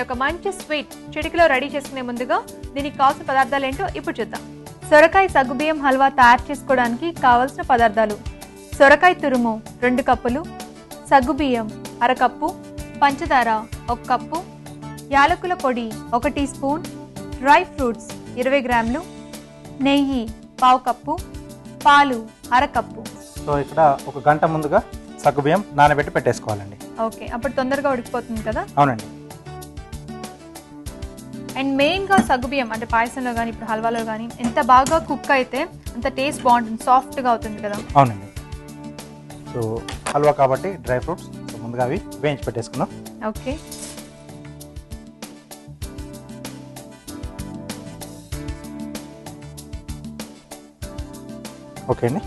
యొక్క మంచి స్వీట్ చిటికలో రెడీ చేసుకునే ముందుగా దీనికి కావాల్సిన పదార్థాలు ఏంటో ఇప్పుడు చూద్దాం. సొరకాయ సగ్గుబియ్యం హల్వా తయారు చేసుకోవడానికి కావలసిన పదార్థాలు. సొరకాయ తురుము రెండు కప్పులు సగ్గుబియ్యం అరకప్పు పంచదార ఒక కప్పు యాలకుల పొడి ఒక టీ స్పూన్ డ్రై ఫ్రూట్స్ ఇరవై గ్రాములు నెయ్యి పావు కప్పు పాలు అరకప్పు సో ఇక్కడ ఒక గంట ముందుగా సగ్గుబియ్యం నానబెట్టి పెట్టేసుకోవాలండి. ఓకే అప్పుడు తొందరగా ఉడికిపోతుంది కదా? అవునండి. అండ్ మెయిన్గా సగ్గుబియ్యం అంటే పాయసంలో కానీ ఇప్పుడు హల్వాలో కానీ ఎంత బాగా కుక్ అయితే అంత టేస్ట్ బాగుంటుంది సాఫ్ట్గా అవుతుంది కదా. అవునండి. సో హల్వా కాబట్టి డ్రై ఫ్రూట్స్ ముందుగా అవి వేయించి పెట్టేసుకుందాం. ఓకే ఓకే అండి.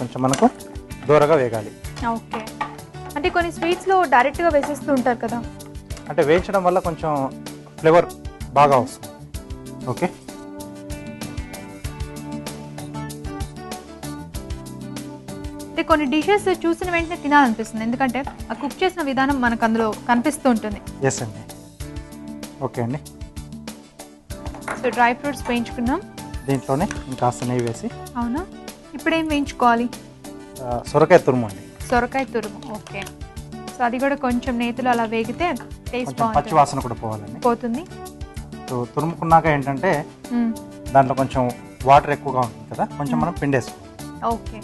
కొంచెం మనకు దూరగా వేగాలి. ఓకే అంటే కొన్ని స్వీట్స్లో డైరెక్ట్గా వేసేస్తూ ఉంటారు కదా. అంటే వేయించడం వల్ల కొంచెం ఫ్లేవర్ బాగా వస్తుంది. ఓకే అంటే కొన్ని డిషెస్ చూసిన వెంటనే తినాలనిపిస్తుంది. ఎందుకంటే ఆ కుక్ చేసిన విధానం మనకు అందులో కనిపిస్తూ ఉంటుంది. ఎస్ అండి. ఓకే అండి. సో డ్రై ఫ్రూట్స్ వేయించుకున్నాం. దీంట్లోనే ఇంకాస్త నెయ్యి వేసి అవునా? ఇప్పుడు ఏం వేయించుకోవాలి సొరకాయ తురుము అండి. సొరకాయ తురుము. ఓకే. సో అది కూడా కొంచెం నేతిలో అలా వేగితే టేస్ట్ కొంచెం పచ్చి బాగుంటుంది. వాసన కూడా పోవాలండి. పోతుంది. సో తురుముకున్నాక ఏంటంటే మ్మ్. దాంట్లో కొంచెం వాటర్ ఎక్కువగా ఉంటుంది కదా కొంచెం మనం పిండేసుకోవాలి. ఓకే.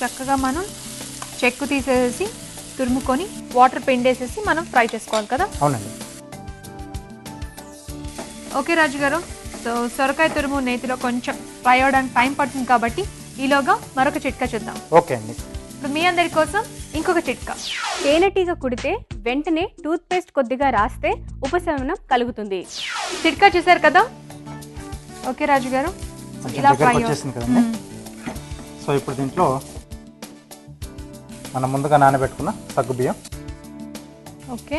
చక్కగా మనం చెక్కు తీసేసి తురుముకొని వాటర్ పిండేసేసి మనం ఫ్రై చేసుకోవాలి కదా? అవునండి. ఓకే రాజు గారు సో సొరకాయ తురుము నేతిలో కొంచెం ఫ్రై అవ్వడానికి టైం పడుతుంది కాబట్టి ఈలోగా మరొక చిట్కా చూద్దాం. ఓకే అండి. ఇప్పుడు మీ అందరి కోసం ఇంకొక చిట్కా. తేనెటీగ కుడితే వెంటనే టూత్ పేస్ట్ కొద్దిగా రాస్తే ఉపశమనం కలుగుతుంది. చిట్కా చూసారు కదా? ఓకే రాజు గారు. ఇలా ఫ్రై వచ్చేసింది కదండి. సో ఇప్పుడు దీంట్లో మనం ముందుగా నానబెట్టుకున్న సగ్గు బియ్యం. ఓకే.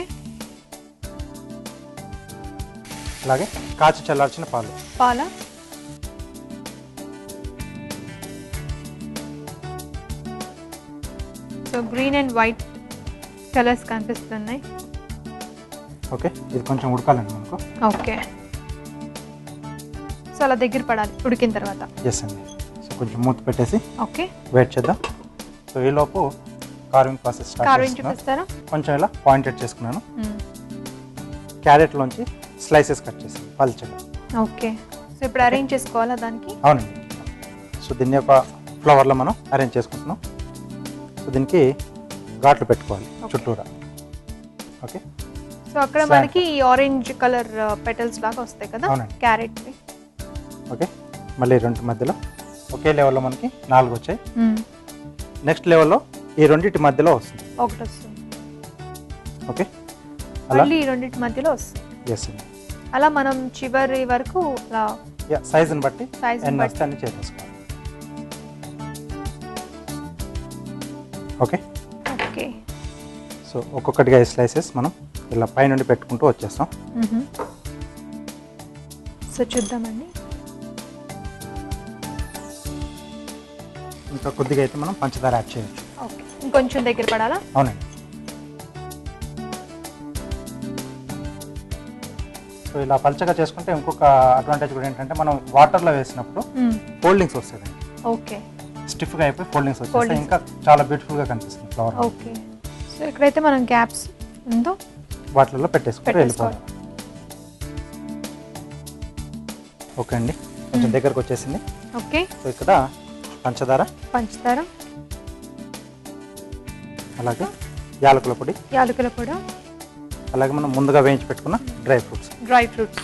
అలాగే కాచి చల్లార్చిన పాలు. పాల? So green and white colours కనిపిస్తున్నాయి. ఓకే ఇది కొంచెం ఉడకాలండి మనకు. ఓకే. సో అలా దగ్గర పడాలి ఉడికిన తర్వాత. ఎస్ అండి. సో కొంచెం మూత పెట్టేసి ఓకే. వెయిట్ చేద్దాం. సో ఈలోపు కార్వింగ్ ప్రాసెస్ స్టార్ట్ కారం చేస్తున్నాను. చూపిస్తారా? కొంచెం ఇలా పాయింటెడ్ చేసుకున్నాను. క్యారెట్లోంచి స్లైసెస్ కట్ చేసాను పల్చగా. ఓకే. సో ఇప్పుడు అరేంజ్ చేసుకోవాలా దానికి? అవునండి. సో దీన్ని ఒక ఫ్లవర్లో మనం అరేంజ్ చేసుకుంటున్నాం. సో దీనికి ఘాట్లు పెట్టుకోవాలి చుట్టూరా. ఓకే? సో అక్కడ. మనకి ఈ ఆరెంజ్ కలర్ పెటల్స్ లాగా వస్తాయి కదా. Carrot okay? మళ్ళీ రెండు మధ్యలో. ఒకే లెవెల్లో మనకి నాలుగు వచ్చాయి. నెక్స్ట్ లెవెల్లో ఈ రెండింటి మధ్యలో వస్తుంది. ఒకటి వస్తుంది. ఓకే? అలా? ఈ రెండింటి మధ్యలో వస్తుంది. ఎస్ అండి అలా మనం చివరి వరకు అలా సైజుని బట్టి అన్ని చేసేసుకోవాలి. ఓకే ఓకే సో ఒక్కొక్కటిగా ఈ స్లైసెస్ మనం ఇలా పైనుండి పెట్టుకుంటూ వచ్చేస్తాం. సో చూద్దామండి. ఇంకా కొద్దిగా అయితే మనం పంచదార యాడ్ చేయొచ్చు. ఓకే ఇంకొంచెం దగ్గర పడాలా? అవునండి. సో ఇలా పల్చగా చేసుకుంటే ఇంకొక అడ్వాంటేజ్ కూడా ఏంటంటే మనం వాటర్లో వేసినప్పుడు ఫోల్డింగ్స్ వస్తాయండి ఓకే స్టిఫ్గా అయిపోయి ఫోల్డింగ్స్ Foldings. ఇంకా చాలా బ్యూటిఫుల్గా కనిపిస్తుంది ఫ్లవర్ ఓకే సో ఎక్కడైతే మనం గ్యాప్స్ ఉందో వాటిలలో పెట్టేసుకుంటూ వెళ్ళిపోవాలి. ఓకే అండి. కొంచెం దగ్గరకు వచ్చేసింది. ఓకే సో ఇక్కడ పంచదార. పంచదార. అలాగే యాలకుల పొడి. యాలకుల కూడా అలాగే మనం ముందుగా వేయించి పెట్టుకున్న డ్రై ఫ్రూట్స్. Dry fruits.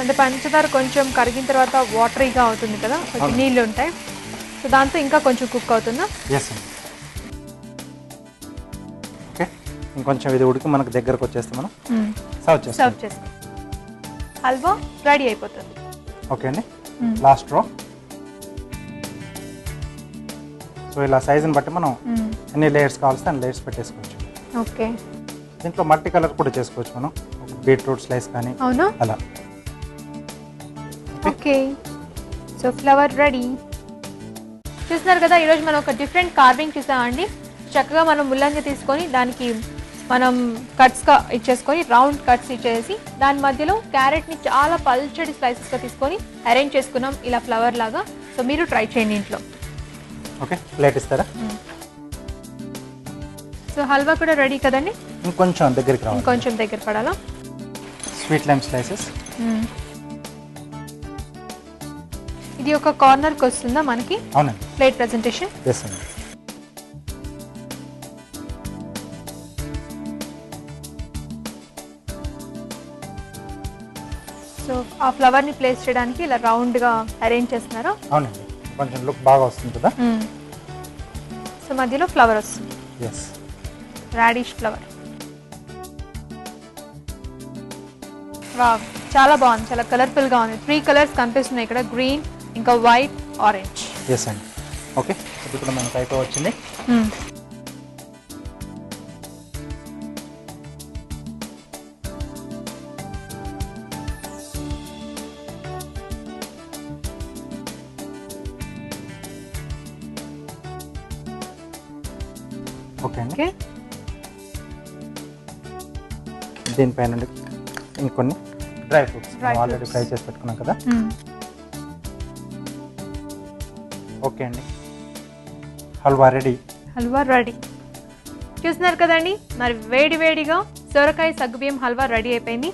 అంటే పంచదార కొంచెం కరిగిన తర్వాత వాటరీగా అవుతుంది కదా కొంచెం. నీళ్ళు ఉంటాయి. సో దాంతో ఇంకా కొంచెం కుక్ అవుతుందా? ఎస్ ఓకే ఇంకొంచెం ఇది ఉడికి మనకు దగ్గరకు వచ్చేస్తే మనం సర్వ్ చేస్తాం. సర్వ్ చేసుకో హల్వా రెడీ అయిపోతుంది. ఓకే అండి. లాస్ట్ రో సో ఇలా సైజుని బట్టి మనం. ఎన్ని లేయర్స్ కావాల్సి అన్ని లేయర్స్ పెట్టేసుకోవచ్చు. ఓకే. దీంట్లో మల్టీ కలర్ కూడా చేసుకోవచ్చు మనం. బీట్రూట్ స్లైస్ కానీ అవునా? అలా. ఓకే. సో ఫ్లవర్ రెడీ చూస్తున్నారు కదా ఈరోజు మనం ఒక డిఫరెంట్ కార్వింగ్ చూసామండి. చక్కగా మనం ముల్లంజ తీసుకొని దానికి మనం కట్స్గా ఇచ్చేసుకొని రౌండ్ కట్స్ ఇచ్చేసి దాని మధ్యలో క్యారెట్ని చాలా పల్చడి స్లైసెస్గా తీసుకొని అరేంజ్ చేసుకున్నాం. ఇలా ఫ్లవర్ లాగా. సో మీరు ట్రై చేయండి ఇంట్లో. ఓకే. ప్లేట్ ఇస్తారా? సో హల్వా కూడా రెడీ కదండి? ఇంకొంచెం దగ్గరికి రావాలి. ఇంకొంచెం దగ్గర పడాలా? Sweet lime slices. ఇది ఒక కార్నర్కి వస్తుందా మనకి? అవునండి. Plate presentation? ఎస్ అండి సో ఆ ఫ్లవర్ని ప్లేస్ చేయడానికి ఇలా రౌండ్గా అరేంజ్ చేస్తున్నారా? అవునండి. కొంచెం లుక్ బాగా వస్తుంది కదా? సో మధ్యలో ఫ్లవర్ వస్తుంది. ఎస్ రాడిష్ ఫ్లవర్ వావ్ చాలా బాగుంది చాలా కలర్ఫుల్గా ఉంది త్రీ కలర్స్ కనిపిస్తున్నాయి ఇక్కడ గ్రీన్ ఇంకా వైట్ ఆరెంజ్ ఎస్ అండి ఓకే ఇది కూడా మనకి అయిపో వచ్చింది ఓకే అండి దీనిపైన నుండి ఇంకొన్ని డ్రై ఫ్రూట్స్. ఆల్రెడీ. ఫ్రై చేసి పెట్టుకున్నాం కదా? ఓకే అండి. హల్వా రెడీ. హల్వా రెడీ. చూస్తున్నారు కదండి? మరి వేడి వేడిగా సొరకాయ సగ్గుబియ్యం హల్వా రెడీ అయిపోయింది.